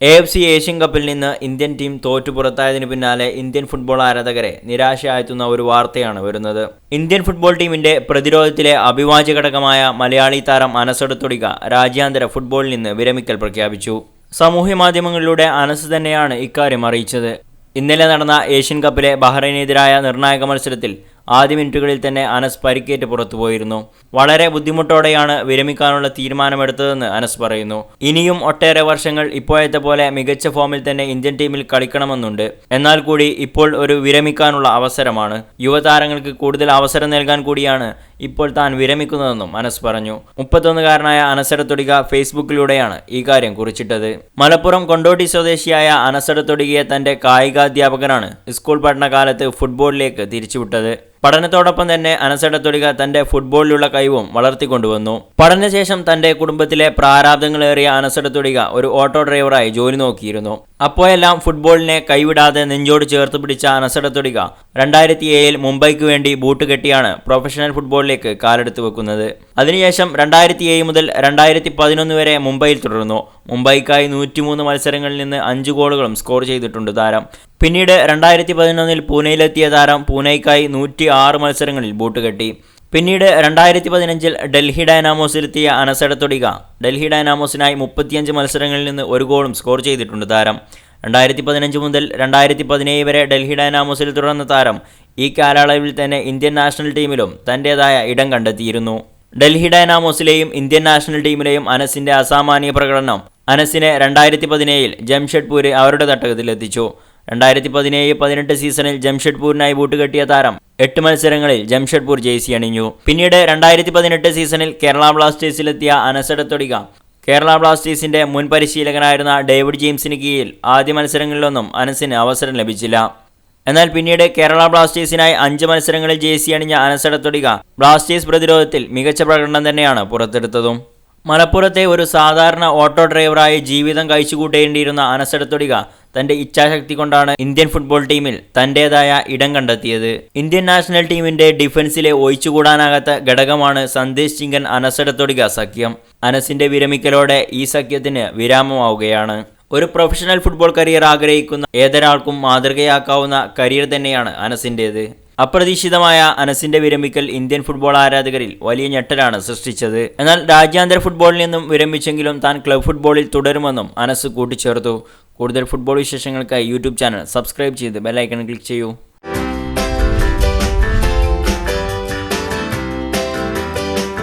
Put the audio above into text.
A F C Asian കപ്പിൽ നിന്ന് Indian team തോറ്റു പുറത്തായതിനു പിന്നാലെ ഇന്ത്യൻ ഫുട്ബോൾ ആരാധകരെ നിരാശയായെത്തുന്ന ഒരു വാർത്തയാണ് വരുന്നത്. ഇന്ത്യൻ ഫുട്ബോൾ ടീമിന്റെ പ്രതിരോധത്തിലെ അഭിവാജ്യ ഘടകമായ മലയാളി താരം അനസെടുത്തൊടിക രാജ്യാന്തര ഫുട്ബോളിൽ നിന്ന് വിരമിക്കൽ പ്രഖ്യാപിച്ചു. സാമൂഹ്യ മാധ്യമങ്ങളിലൂടെ അനസ് തന്നെയാണ് ഇക്കാര്യം അറിയിച്ചത്. ഇന്നലെ നടന്ന ഏഷ്യൻ കപ്പിലെ ബഹ്റൈനെതിരായ നിർണായക മത്സരത്തിൽ ആദ്യ മിനിറ്റുകളിൽ തന്നെ അനസ് പരിക്കേറ്റ് പുറത്തുപോയിരുന്നു വളരെ ബുദ്ധിമുട്ടോടെയാണ് വിരമിക്കാനുള്ള തീരുമാനമെടുത്തതെന്ന് അനസ് പറയുന്നു. ഇനിയും ഒട്ടേറെ വർഷങ്ങൾ ഇപ്പോഴത്തെ പോലെ മികച്ച ഫോമിൽ തന്നെ ഇന്ത്യൻ ടീമിൽ കളിക്കണമെന്നുണ്ട്. എന്നാൽ കൂടി ഇപ്പോൾ ഒരു വിരമിക്കാനുള്ള അവസരമാണ്. യുവതാരങ്ങൾക്ക് കൂടുതൽ അവസരം നൽകാൻ കൂടിയാണ് ഇപ്പോൾ താൻ വിരമിക്കുന്നതെന്നും അനസ് പറഞ്ഞു. മുപ്പത്തൊന്നുകാരനായ അനസരത്തൊടിക ഫേസ്ബുക്കിലൂടെയാണ് ഈ കാര്യം കുറിച്ചിട്ടത്. മലപ്പുറം കൊണ്ടോട്ടി സ്വദേശിയായ അനസരത്തൊടികയെ തന്റെ കായികാധ്യാപകനാണ് സ്കൂൾ പഠനകാലത്ത് ഫുട്ബോളിലേക്ക് തിരിച്ചുവിട്ടത്. പഠനത്തോടൊപ്പം തന്നെ അനസടത്തൊടിക തന്റെ ഫുട്ബോളിലുള്ള കഴിവും വളർത്തിക്കൊണ്ടുവന്നു. പഠനശേഷം തന്റെ കുടുംബത്തിലെ പ്രാരാബ്ദങ്ങളേറിയ അനസടത്തൊടിക ഒരു ഓട്ടോ ഡ്രൈവറായി ജോലി നോക്കിയിരുന്നു. അപ്പോഴെല്ലാം ഫുട്ബോളിനെ കൈവിടാതെ നെഞ്ചോട് ചേർത്ത് പിടിച്ച അനസടത്തൊടിക രണ്ടായിരത്തി ഏഴിൽ മുംബൈക്ക് വേണ്ടി ബൂട്ട് കെട്ടിയാണ് പ്രൊഫഷണൽ ഫുട്ബോളിലേക്ക് കാലെടുത്ത് വെക്കുന്നത്. അതിനുശേഷം രണ്ടായിരത്തി ഏഴ് മുതൽ രണ്ടായിരത്തി പതിനൊന്ന് വരെ മുംബൈയിൽ തുടർന്നു. മുംബൈക്കായി നൂറ്റിമൂന്ന് മത്സരങ്ങളിൽ നിന്ന് അഞ്ച് ഗോളുകളും സ്കോർ ചെയ്തിട്ടുണ്ട് താരം. പിന്നീട് രണ്ടായിരത്തി പതിനൊന്നിൽ പൂനെയിലെത്തിയ താരം പൂനെയ്ക്കായി നൂറ്റി ആറ് മത്സരങ്ങളിൽ ബൂട്ട് കെട്ടി. പിന്നീട് രണ്ടായിരത്തി പതിനഞ്ചിൽ ഡൽഹി ഡൈനാമോസിലെത്തിയ അനസെടത്തൊടിക ഡൽഹി ഡൈനാമോസിനായി മുപ്പത്തിയഞ്ച് മത്സരങ്ങളിൽ നിന്ന് ഒരു ഗോളും സ്കോർ ചെയ്തിട്ടുണ്ട് താരം. രണ്ടായിരത്തി പതിനഞ്ച് മുതൽ രണ്ടായിരത്തി പതിനേഴ് വരെ ഡൽഹി ഡൈനാമോസിൽ തുടർന്ന താരം ഈ കാലയളവിൽ തന്നെ ഇന്ത്യൻ നാഷണൽ ടീമിലും തന്റേതായ ഇടം കണ്ടെത്തിയിരുന്നു. ഡൽഹി ഡൈനാമോസിലെയും ഇന്ത്യൻ നാഷണൽ ടീമിലെയും അനസിന്റെ അസാമാന്യ പ്രകടനം അനസിനെ രണ്ടായിരത്തി പതിനേഴിൽ ജംഷഡ്പൂര് അവരുടെ തട്ടകത്തിലെത്തിച്ചു രണ്ടായിരത്തി പതിനേഴ് പതിനെട്ട് സീസണിൽ ജംഷഡ്പൂരിനായി ബൂട്ടുകെട്ടിയ താരം എട്ട് മത്സരങ്ങളിൽ ജംഷഡ്പൂർ ജേഴ്സി അണിഞ്ഞു. പിന്നീട് രണ്ടായിരത്തി പതിനെട്ട് സീസണിൽ കേരള ബ്ലാസ്റ്റേഴ്സിലെത്തിയ അനസെടത്തൊടിക കേരള ബ്ലാസ്റ്റേഴ്സിന്റെ മുൻ പരിശീലകനായിരുന്ന ഡേവിഡ് ജെയിംസിന് കീഴിൽ ആദ്യ മത്സരങ്ങളിലൊന്നും അനസിന് അവസരം ലഭിച്ചില്ല. എന്നാൽ പിന്നീട് കേരള ബ്ലാസ്റ്റേഴ്സിനായി അഞ്ച് മത്സരങ്ങളിൽ ജേഴ്സി അണിഞ്ഞ അനസടത്തൊടിക ബ്ലാസ്റ്റേഴ്സ് പ്രതിരോധത്തിൽ മികച്ച പ്രകടനം തന്നെയാണ് പുറത്തെടുത്തതും. മലപ്പുറത്തെ ഒരു സാധാരണ ഓട്ടോ ഡ്രൈവറായി ജീവിതം കഴിച്ചുകൂട്ടേണ്ടിയിരുന്ന അനസെടത്തൊടിക തന്റെ ഇച്ഛാശക്തി കൊണ്ടാണ് ഇന്ത്യൻ ഫുട്ബോൾ ടീമിൽ തന്റേതായ ഇടം കണ്ടെത്തിയത്. ഇന്ത്യൻ നാഷണൽ ടീമിന്റെ ഡിഫൻസിലെ ഒഴിച്ചുകൂടാനാകാത്ത ഘടകമാണ് സന്ദേശ് ചിങ്കൻ അനസെടത്തൊടിക സഖ്യം. അനസിന്റെ വിരമിക്കലോടെ ഈ സഖ്യത്തിന് വിരാമമാവുകയാണ്. ഒരു പ്രൊഫഷണൽ ഫുട്ബോൾ കരിയർ ആഗ്രഹിക്കുന്ന ഏതൊരാൾക്കും മാതൃകയാക്കാവുന്ന കരിയർ തന്നെയാണ് അനസിന്റേത് അപ്രതീക്ഷിതമായ അനസിന്റെ വിരമിക്കൽ ഇന്ത്യൻ ഫുട്ബോൾ ആരാധകരിൽ വലിയ ഞെട്ടലാണ് സൃഷ്ടിച്ചത്. എന്നാൽ രാജ്യാന്തര ഫുട്ബോളിൽ നിന്നും വിരമിച്ചെങ്കിലും താൻ ക്ലബ് ഫുട്ബോളിൽ തുടരുമെന്നും അനസ് കൂട്ടിച്ചേർത്തു. കൂടുതൽ ഫുട്ബോൾ വിശേഷങ്ങൾക്കായി യൂട്യൂബ് ചാനൽ സബ്സ്ക്രൈബ് ചെയ്ത് ബെല്ലൈക്കൺ ക്ലിക്ക് ചെയ്യൂ.